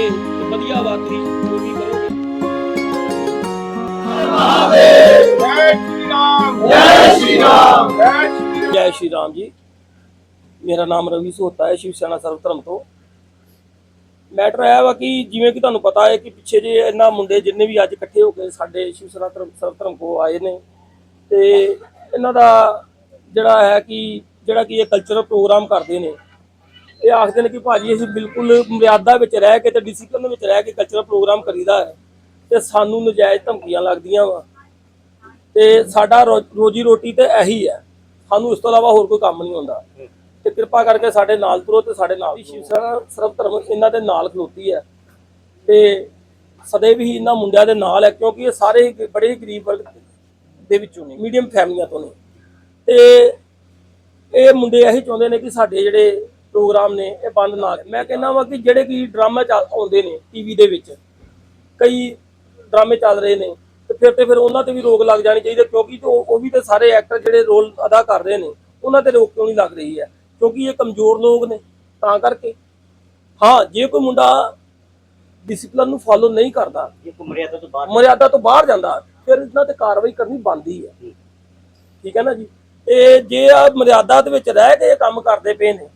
ਤੇ ਵਧੀਆ ਬਾਤ ਹੀ ਪੂਰੀ ਕਰੋਗੇ। ਮਹਾਦੇਵ ਜੈ ਸ਼੍ਰੀ ਰਾਮ। ਜੀ ਮੇਰਾ ਨਾਮ ਰਵੀ ਸੋਤਾ ਹੈ ਸ਼ਿਵ ਸੈਨਾ ਸਰਵ ਧਰਮ ਤੋਂ। ਮੈਟਰ ਆਇਆ ਵਾ ਕਿ ਜਿਵੇਂ ਕਿ ਤੁਹਾਨੂੰ ਪਤਾ ਹੈ ਕਿ ਪਿੱਛੇ ਜੇ ਇਹਨਾਂ ਮੁੰਡੇ ਜਿੰਨੇ ਵੀ ਅੱਜ ਇਕੱਠੇ ਹੋ ਕੇ ਸਾਡੇ ਸ਼ਿਵ ਸੈਨਾ ਧਰਮ ਸਰਵ ਧਰਮ ਕੋ ਆਏ ਨੇ ਤੇ ਇਹਨਾਂ ਦਾ ਜਿਹੜਾ ਹੈ ਕਿ ਜਿਹੜਾ ਕਿ ਇਹ ਕਲਚਰਲ ਪ੍ਰੋਗਰਾਮ ਕਰਦੇ ਨੇ ਇਹ ਆਖਦੇ ਨੇ ਕਿ ਭਾਜੀ ਅਸੀਂ ਬਿਲਕੁਲ ਮਰਿਆਦਾ ਵਿੱਚ ਰਹਿ ਕੇ ਤੇ ਡਿਸਪਲਿਨ ਵਿੱਚ ਰਹਿ ਕੇ ਕਲਚਰਲ ਪ੍ਰੋਗਰਾਮ ਕਰੀਦਾ ਹੈ ਤੇ ਸਾਨੂੰ ਨਜਾਇਜ਼ ਧਮਕੀਆਂ ਲੱਗਦੀਆਂ ਵਾ। ਤੇ ਸਾਡਾ ਰੋ- ਰੋਜੀ ਰੋਟੀ ਤੇ ਇਹੀ ਹੈ। ਸਾਨੂੰ ਇਸ ਤੋਂ ਇਲਾਵਾ ਹੋਰ ਕੋਈ ਕੰਮ ਨਹੀਂ ਹੁੰਦਾ। ਤੇ ਕਿਰਪਾ ਕਰਕੇ ਸਾਡੇ ਨਾਲ ਤੁਰੋ ਤੇ ਸਾਡੇ ਨਾਲ ਸ਼ਿਵ ਸੈਨਾ ਸਰਬ ਧਰਮ ਇਹਨਾਂ ਦੇ ਨਾਲ ਖਲੋਤੀ ਹੈ। ਤੇ ਸदैव ਹੀ ਇਹਨਾਂ ਮੁੰਡਿਆਂ ਦੇ ਨਾਲ ਹੈ ਕਿਉਂਕਿ ਇਹ ਸਾਰੇ ਹੀ ਬੜੇ ਹੀ ਗਰੀਬ ਵਰਗ ਦੇ ਵਿੱਚੋਂ ਨੇ ਮੀਡੀਅਮ ਫੈਮਲੀਆਂ ਤੋਂ ਨੇ। ਤੇ ਇਹ ਮੁੰਡੇ ਇਹੀ ਚਾਹੁੰਦੇ ਨੇ ਕਿ ਸਾਡੇ ਜਿਹੜੇ ਪ੍ਰੋਗਰਾਮ ਨੇ ਇਹ ਬੰਦ ਨਾ ਮੈਂ ਕਹਿੰਦਾ ਵਾਂ ਕਿ ਜਿਹੜੇ ਕੀ ਡਰਾਮਾ ਚੱਲ ਆਉਂਦੇ ਨੇ ਟੀਵੀ ਦੇ ਵਿੱਚ ਕਈ ਡਰਾਮੇ ਚੱਲ ਰਹੇ ਨੇ ਤੇ ਫਿਰ ਤੇ ਫਿਰ ਉਹਨਾਂ ਤੇ ਵੀ ਰੋਕ ਲੱਗ ਜਾਣੀ ਚਾਹੀਦੀ ਕਿਉਂਕਿ ਤੇ ਉਹ ਵੀ ਤੇ ਸਾਰੇ ਐਕਟਰ ਜਿਹੜੇ ਰੋਲ ਅਦਾ ਕਰ ਰਹੇ ਨੇ ਉਹਨਾਂ ਤੇ ਰੋਕ ਕਿਉਂ ਨਹੀਂ ਲੱਗ ਰਹੀ ਹੈ? ਕਿਉਂਕਿ ਇਹ ਕਮਜ਼ੋਰ ਲੋਕ ਨੇ ਤਾਂ ਕਰਕੇ। ਹਾਂ ਜੇ ਕੋਈ ਮੁੰਡਾ ਡਿਸਪਲਿਨ ਨੂੰ ਫਾਲੋ ਨਹੀਂ ਕਰਦਾ ਇਹ ਮਰਿਆਦਾ ਤੋਂ ਬਾਹਰ ਮਰਿਆਦਾ ਤੋਂ ਬਾਹਰ ਜਾਂਦਾ ਫਿਰ ਇਹਨਾਂ ਤੇ ਕਾਰਵਾਈ ਕਰਨੀ ਬਣਦੀ ਹੈ ਠੀਕ ਹੈ ਨਾ ਜੀ? ਤੇ ਜੇ ਆ ਮਰਿਆਦਾ ਦੇ ਵਿੱਚ ਰਹਿ ਕੇ ਇਹ ਕੰਮ ਕਰਦੇ ਪਏ ਨੇ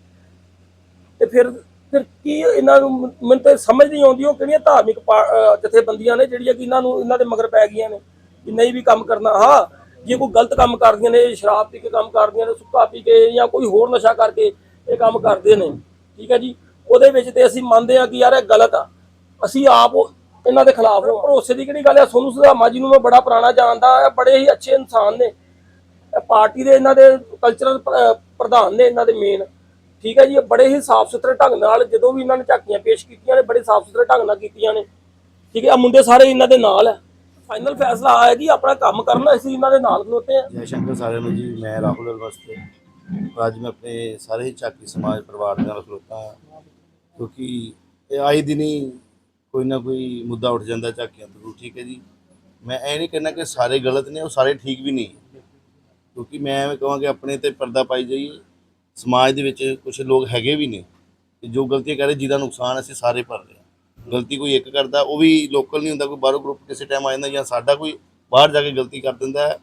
ਤੇ ਫਿਰ ਫਿਰ ਕੀ ਇਹਨਾਂ ਨੂੰ ਮੈਨੂੰ ਤਾਂ ਸਮਝ ਨਹੀਂ ਆਉਂਦੀ ਉਹ ਕਿਹੜੀਆਂ ਧਾਰਮਿਕ ਜਥੇਬੰਦੀਆਂ ਨੇ ਜਿਹੜੀਆਂ ਕਿ ਇਹਨਾਂ ਨੂੰ, ਇਹਨਾਂ ਦੇ ਮਗਰ ਪੈ ਗਈਆਂ ਨੇ ਕਿ ਨਹੀਂ ਵੀ ਕੰਮ ਕਰਨਾ। ਹਾਂ, ਜੇ ਕੋਈ ਗਲਤ ਕੰਮ ਕਰਦੀਆਂ ਨੇ, ਸ਼ਰਾਬ ਪੀ ਕੇ ਕੰਮ ਕਰਦੀਆਂ ਨੇ, ਸੁੱਕਾ ਪੀ ਕੇ ਜਾਂ ਕੋਈ ਹੋਰ ਨਸ਼ਾ ਕਰਕੇ ਇਹ ਕੰਮ ਕਰਦੇ ਨੇ, ਠੀਕ ਹੈ ਜੀ? ਉਹਦੇ ਵਿੱਚ ਤੇ ਅਸੀਂ ਮੰਨਦੇ ਆ ਕਿ ਯਾਰ ਇਹ ਗਲਤ ਆ। ਅਸੀਂ ਆਪ ਇਹਨਾਂ ਦੇ ਖਿਲਾਫ ਹਾਂ। ਭਰੋਸੇ ਦੀ ਕਿਹੜੀ ਗੱਲ ਹੈ ਸੋਨੂ ਸੁਧਾਮਾ ਜੀ ਨੂੰ ਮੈਂ ਬੜਾ ਪੁਰਾਣਾ ਜਾਣਦਾ, ਇਹ ਬੜੇ ਹੀ ਅੱਛੇ ਇਨਸਾਨ ਨੇ। ਪਾਰਟੀ ਦੇ ਇਹਨਾਂ ਦੇ ਕਲਚਰਲ ਪ੍ਰਧਾਨ ਨੇ ਇਹਨਾਂ ਦੇ ਮੇਨ ਠੀਕ ਹੈ ਜੀ, ਇਹ ਬੜੇ ਹੀ ਸਾਫ਼ ਸੁਥਰੇ ਢੰਗ ਨਾਲ ਜਦੋਂ ਵੀ ਇਹਨਾਂ ਨੇ ਝਾਕੀਆਂ ਪੇਸ਼ ਕੀਤੀਆਂ ਨੇ, ਬੜੇ ਸਾਫ਼ ਸੁਥਰੇ ਢੰਗ ਨਾਲ ਕੀਤੀਆਂ ਨੇ। ਠੀਕ ਹੈ ਆ ਮੁੰਡੇ ਸਾਰੇ ਇਹਨਾਂ ਦੇ ਨਾਲ ਹੈ। ਫਾਈਨਲ ਫੈਸਲਾ ਆਇਆ ਕਿ ਆਪਣਾ ਕੰਮ ਕਰਨਾ, ਅਸੀਂ ਇਹਨਾਂ ਦੇ ਨਾਲ ਖਲੋਤੇ ਆ ਜੈ ਸ਼ੰਕਰ ਸਾਰਿਆਂ ਨੂੰ ਜੀ, ਮੈਂ ਰਾਹੁਲ ਅਲਵਸਤੇ ਅੱਜ ਮੈਂ ਆਪਣੇ ਸਾਰੇ ਹੀ ਚਾਕੀ ਸਮਾਜ ਪਰਿਵਾਰ ਦੇ ਨਾਲ ਖਲੋਤਾ ਹਾਂ। ਕਿਉਂਕਿ ਇਹ ਆਏ ਹੀ ਕੋਈ ਨਾ ਕੋਈ ਮੁੱਦਾ ਉੱਠ ਜਾਂਦਾ ਝਾਕੀਆਂ ਤੋਂ ਠੀਕ ਹੈ ਜੀ। ਮੈਂ ਇਹ ਨਹੀਂ ਕਹਿੰਦਾ ਕਿ ਸਾਰੇ ਗਲਤ ਨੇ, ਉਹ ਸਾਰੇ ਠੀਕ ਵੀ ਨਹੀਂ। ਕਿਉਂਕਿ ਮੈਂ ਐਵੇਂ ਕਹਾਂ ਕਿ ਆਪਣੇ ਤੇ ਪਰਦਾ ਪਾਈ ਜਾਈਏ। ਸਮਾਜ ਦੇ ਵਿੱਚ ਕੁਝ ਲੋਕ ਹੈਗੇ ਵੀ ਨੇ ਕਿ ਜੋ ਗਲਤੀਆਂ ਕਰ ਰਹੇ ਜਿਹਦਾ ਨੁਕਸਾਨ ਅਸੀਂ ਸਾਰੇ ਭਰ ਰਹੇ ਹਾਂ। ਗਲਤੀ ਕੋਈ ਇੱਕ ਕਰਦਾ, ਉਹ ਵੀ ਲੋਕਲ ਨਹੀਂ ਹੁੰਦਾ, ਕੋਈ ਬਾਹਰੋਂ ਗਰੁੱਪ ਕਿਸੇ ਟਾਈਮ ਆ ਜਾਂਦਾ ਜਾਂ ਸਾਡਾ ਕੋਈ ਬਾਹਰ ਜਾ ਕੇ ਗਲਤੀ ਕਰ ਦਿੰਦਾ ਹੈ,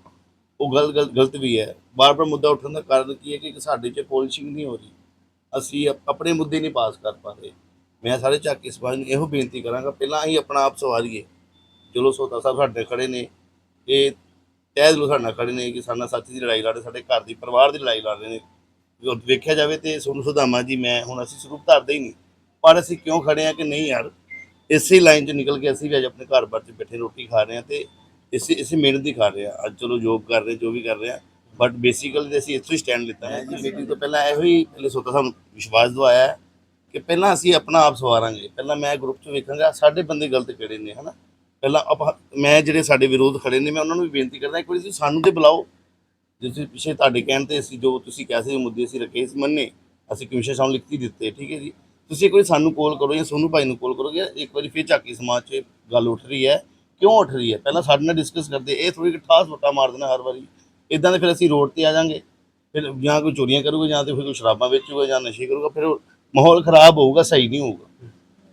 ਉਹ ਗਲਤ ਗਲਤ ਗਲਤ ਵੀ ਹੈ। ਬਾਰ ਬਾਰ ਮੁੱਦਾ ਉੱਠਣ ਦਾ ਕਾਰਨ ਕੀ ਹੈ ਕਿ ਸਾਡੇ 'ਚ ਪੋਲਿਸ਼ਿੰਗ ਨਹੀਂ ਹੋ ਰਹੀ। ਅਸੀਂ ਆਪਣੇ ਮੁੱਦੇ ਨਹੀਂ ਪਾਸ ਕਰ ਪਾ ਰਹੇ। ਮੈਂ ਸਾਰੇ ਝਾਕੀ ਸਮਾਜ ਨੂੰ ਇਹੋ ਬੇਨਤੀ ਕਰਾਂਗਾ, ਪਹਿਲਾਂ ਅਸੀਂ ਆਪਣਾ ਆਪ ਸਵਾਰੀਏ। ਚਲੋ ਸੋਤਾ ਸਾਹਿਬ ਸਾਡੇ ਖੜੇ ਨੇ, ਇਹ ਤਹਿ ਦਿਲੋਂ ਸਾਡੇ ਨਾਲ ਖੜੇ ਨੇ ਕਿ ਸਾਡਾ ਸੱਚ ਦੀ ਲੜਾਈ ਲੜ ਰਹੇ, ਸਾਡੇ ਘਰ ਦੀ ਪਰਿਵਾਰ ਦੀ ਲੜਾਈ ਲੜ ਰਹੇ ਨੇ। ਵੇਖਿਆ ਜਾਵੇ ਤੇ ਸੋਨੂੰ ਸੁਧਾਮਾ ਜੀ ਮੈਂ ਹੁਣ ਅਸੀਂ ਸਰੂਪ ਧਾਰਦੇ ਹੀ ਨਹੀਂ। ਪਰ ਅਸੀਂ ਕਿਉਂ ਖੜੇ ਆ ਕਿ ਨਹੀਂ ਯਾਰ ਇਸੇ ਲਾਈਨ 'ਚ ਨਿਕਲ ਕੇ ਅਸੀਂ ਵੀ ਅੱਜ ਆਪਣੇ ਘਰ ਬਾਰ 'ਚ ਬੈਠੇ ਰੋਟੀ ਖਾ ਰਹੇ ਹਾਂ ਤੇ ਇਸੇ ਇਸੇ ਮਿਹਨਤ ਹੀ ਕਰ ਰਹੇ ਹਾਂ। ਅੱਜ ਚਲੋ ਜੋਬ ਕਰ ਰਹੇ ਜੋ ਵੀ ਕਰ ਰਹੇ ਹਾਂ ਬਟ ਬੇਸਿਕਲੀ ਅਸੀਂ ਇੱਥੋਂ ਹੀ ਸਟੈਂਡ ਲਿੱਤਾ ਹੈ। ਜੀ ਮੀਟਿੰਗ ਤੋਂ ਪਹਿਲਾਂ ਇਹੋ ਹੀ ਪਹਿਲੇ ਸੋਤਾ ਸਾਨੂੰ ਵਿਸ਼ਵਾਸ ਦਵਾਇਆ ਹੈ ਕਿ ਪਹਿਲਾਂ ਅਸੀਂ ਆਪਣਾ ਆਪ ਸਵਾਰਾਂਗੇ। ਪਹਿਲਾਂ ਮੈਂ ਗਰੁੱਪ 'ਚ ਵੇਖਾਂਗਾ ਸਾਡੇ ਬੰਦੇ ਗਲਤ ਕਿਹੜੇ ਨੇ ਹਨਾ? ਪਹਿਲਾਂ ਮੈਂ ਜਿਹੜੇ ਸਾਡੇ ਵਿਰੋਧ ਖੜੇ ਨੇ ਮੈਂ ਉਹਨਾਂ ਨੂੰ ਵੀ ਬੇਨਤੀ ਕਰਦਾ ਇੱਕ ਵਾਰੀ ਤੁਸੀਂ ਸਾਨੂੰ ਤੇ ਬੁਲਾਓ। ਜਿਸ ਤੁਸੀਂ ਪਿੱਛੇ ਤੁਹਾਡੇ ਕਹਿਣ ਤੇ ਅਸੀਂ ਜੋ ਤੁਸੀਂ ਕਿਹਾ ਸੀ ਮੁੱਦੇ ਅਸੀਂ ਰੱਖੇ ਸੀ ਮੰਨੇ ਅਸੀਂ ਕਮਿਸ਼ਨ ਸਾਹਿਬ ਨੂੰ ਲਿਖਤੀ, ਦਿੱਤੇ, ਠੀਕ ਹੈ ਜੀ। ਤੁਸੀਂ ਇੱਕ ਵਾਰੀ ਸਾਨੂੰ ਕਾਲ ਕਰੋ ਜਾਂ ਸੋਨੂ ਭਾਈ ਨੂੰ ਕਾਲ ਕਰੋ ਕਿ ਇੱਕ ਵਾਰੀ ਫਿਰ ਝਾਕੀ ਸਮਾਜ 'ਚ ਗੱਲ ਉੱਠ ਰਹੀ ਹੈ। ਕਿਉਂ ਉੱਠ ਰਹੀ ਹੈ? ਪਹਿਲਾਂ ਸਾਡੇ ਨਾਲ ਡਿਸਕਸ ਕਰਦੇ, ਇਹ ਥੋੜੀ ਠਾਸ ਵਟਾ ਮਾਰ ਦੇਣਾ ਹਰ ਵਾਰੀ। ਇਦਾਂ ਦੇ ਫਿਰ ਅਸੀਂ ਰੋਡ ਤੇ ਆ ਜਾਾਂਗੇ। ਫਿਰ ਜਾਂ ਕੋਈ ਚੋਰੀਆਂ ਕਰੂਗਾ ਜਾਂ ਤੇ ਫਿਰ ਕੋਈ ਸ਼ਰਾਬਾਂ ਵੇਚੂਗਾ ਜਾਂ ਨਸ਼ੇ ਕਰੂਗਾ, ਫਿਰ ਮਾਹੌਲ ਖਰਾਬ ਹੋਊਗਾ, ਸਹੀ ਨਹੀਂ ਹੋਊਗਾ।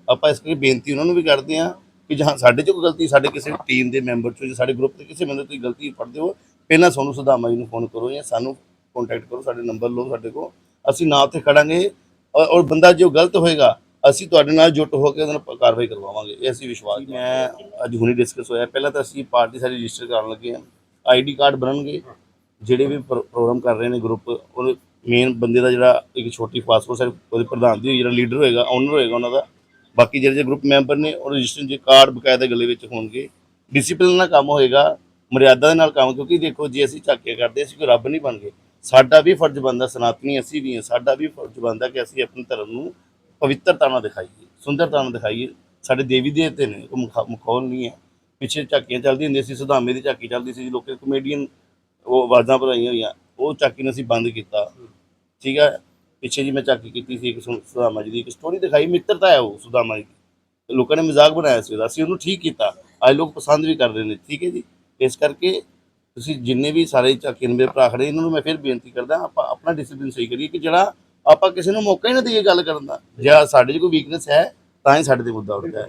ਆਪਾਂ ਇਸ ਕਰਕੇ ਬੇਨਤੀ ਉਹਨਾਂ ਨੂੰ ਵੀ ਕਰਦੇ ਹਾਂ ਕਿ ਜਾਂ ਸਾਡੇ 'ਚ ਕੋਈ ਗਲਤੀ, ਸਾਡੇ ਕਿਸੇ ਟੀਮ ਦੇ ਮੈਂਬਰ 'ਚੋਂ ਜਾਂ ਸਾਡੇ ਗਰੁੱਪ ਦੇ ਕਿਸੇ ਬੰਦੇ ਤੋਂ ਕੋਈ ਗਲਤੀ ਫੜਦੇ ਹੋ ਪਹਿਲਾਂ ਸੋਨੂੰ ਸੁਧਾਮਾ ਜੀ ਨੂੰ ਫੋਨ ਕਰੋ ਜਾਂ ਸਾਨੂੰ ਕੰਟੈਕਟ ਕਰੋ ਸਾਡੇ ਨੰਬਰ ਲਓ ਸਾਡੇ ਕੋਲ। ਅਸੀਂ ਨਾ ਉੱਥੇ ਖੜਾਂਗੇ ਔਰ ਬੰਦਾ ਜੋ ਗਲਤ ਹੋਏਗਾ ਅਸੀਂ ਤੁਹਾਡੇ ਨਾਲ ਜੁਟ ਹੋ ਕੇ ਉਹਦੇ ਨਾਲ ਕਾਰਵਾਈ ਕਰਵਾਵਾਂਗੇ ਇਹ ਅਸੀਂ ਵਿਸ਼ਵਾਸ ਮੈਂ ਅੱਜ ਹੁਣੇ ਡਿਸਕਸ ਹੋਇਆ ਪਹਿਲਾਂ ਤਾਂ ਅਸੀਂ ਪਾਰਟੀ ਸਾਡੀ ਰਜਿਸਟਰ ਕਰਨ ਲੱਗੇ ਹਾਂ। ਆਈਡੀ ਕਾਰਡ ਬਣਨਗੇ ਜਿਹੜੇ ਵੀ ਪ੍ਰੋ- ਪ੍ਰੋਗਰਾਮ ਕਰ ਰਹੇ ਨੇ ਗਰੁੱਪ ਉਹ ਮੇਨ ਬੰਦੇ ਦਾ ਜਿਹੜਾ ਇੱਕ ਛੋਟੀ ਪਾਸਪੋਰਟ ਸਾਈਜ਼ ਉਹਦੇ ਪ੍ਰਧਾਨ ਦੀ ਜਿਹੜਾ ਲੀਡਰ ਹੋਏਗਾ ਓਨਰ ਹੋਏਗਾ ਉਹਨਾਂ ਦਾ। ਬਾਕੀ ਜਿਹੜੇ ਗਰੁੱਪ ਮੈਂਬਰ ਨੇ ਉਹ ਰਜਿਸਟਰ ਦੇ ਕਾਰਡ ਬਕਾਇਦਾ ਗੱਲੇ ਵਿੱਚ ਹੋਣਗੇ ਡਿਸਪਲਿਨ ਨਾਲ ਕੰਮ ਹੋਏਗਾ ਮਰਿਆਦਾ ਦੇ ਨਾਲ ਕੰਮ, ਕਿਉਂਕਿ ਦੇਖੋ ਜੇ ਅਸੀਂ ਝਾਕਿਆ ਕਰਦੇ ਅਸੀਂ ਕੋਈ ਰੱਬ ਨਹੀਂ ਬਣ ਗਏ। ਸਾਡਾ ਵੀ ਫਰਜ਼ ਬਣਦਾ, ਸਨਾਤਨੀ ਅਸੀਂ ਵੀ ਹਾਂ, ਸਾਡਾ ਵੀ ਫਰਜ਼ ਬਣਦਾ ਕਿ ਅਸੀਂ ਆਪਣੇ ਧਰਮ ਨੂੰ ਪਵਿੱਤਰਤਾ ਨਾਲ ਦਿਖਾਈਏ, ਸੁੰਦਰਤਾ ਨਾਲ ਦਿਖਾਈਏ। ਸਾਡੇ ਦੇਵੀ ਦੇਵਤੇ ਨੇ, ਉਹ ਮਖੌਲ ਨਹੀਂ ਹੈ। ਪਿੱਛੇ ਝਾਕੀਆਂ ਚੱਲਦੀ ਹੁੰਦੀਆਂ ਸੀ ਸੁਧਾਮੇ ਦੀ ਝਾਕੀ ਚੱਲਦੀ ਸੀ, ਲੋਕਾਂ ਕਮੇਡੀਅਨ ਉਹ ਆਵਾਜ਼ਾਂ ਭਰਾਈਆਂ ਹੋਈਆਂ, ਉਹ ਝਾਕੀ ਨੂੰ ਅਸੀਂ ਬੰਦ ਕੀਤਾ। ਠੀਕ ਹੈ, ਪਿੱਛੇ ਜੀ ਮੈਂ ਝਾਕੀ ਕੀਤੀ ਸੀ, ਇੱਕ ਸੁ- ਸੁਦਾਮਾ ਜੀ ਦੀ, ਇੱਕ ਸਟੋਰੀ ਦਿਖਾਈ, ਮਿੱਤਰਤਾ ਹੈ ਉਹ ਸੁਦਾਮਾ ਜੀ ਦੀ। ਲੋਕਾਂ ਨੇ ਮਜ਼ਾਕ ਬਣਾਇਆ ਸੀ ਉਹਦਾ, ਅਸੀਂ ਉਹਨੂੰ ਠੀਕ ਕੀਤਾ। ਅੱਜ ਲੋਕ ਪਸੰਦ ਵੀ ਕਰ ਰਹੇ ਨੇ, ਠੀਕ ਹੈ ਜੀ। ਇਸ ਕਰਕੇ ਤੁਸੀਂ ਜਿੰਨੇ ਵੀ ਸਾਰੇ ਝਾਕੀ ਨਵੇਂ ਭਰਾ ਖੜੇ, ਇਹਨਾਂ ਨੂੰ ਮੈਂ ਫਿਰ ਬੇਨਤੀ ਕਰਦਾ, ਆਪਾਂ ਆਪਣਾ ਡਿਸਪਲਿਨ ਸਹੀ ਕਰੀਏ ਕਿ ਜਿਹੜਾ ਆਪਾਂ ਕਿਸੇ ਨੂੰ ਮੌਕਾ ਹੀ ਨਾ ਦਈਏ ਗੱਲ ਕਰਨ ਦਾ। ਜੇ ਸਾਡੇ 'ਚ ਕੋਈ ਵੀਕਨੈਸ ਹੈ, ਤਾਂ ਹੀ ਸਾਡੇ ਤੇ ਮੁੱਦਾ ਉੱਠਦਾ ਹੈ।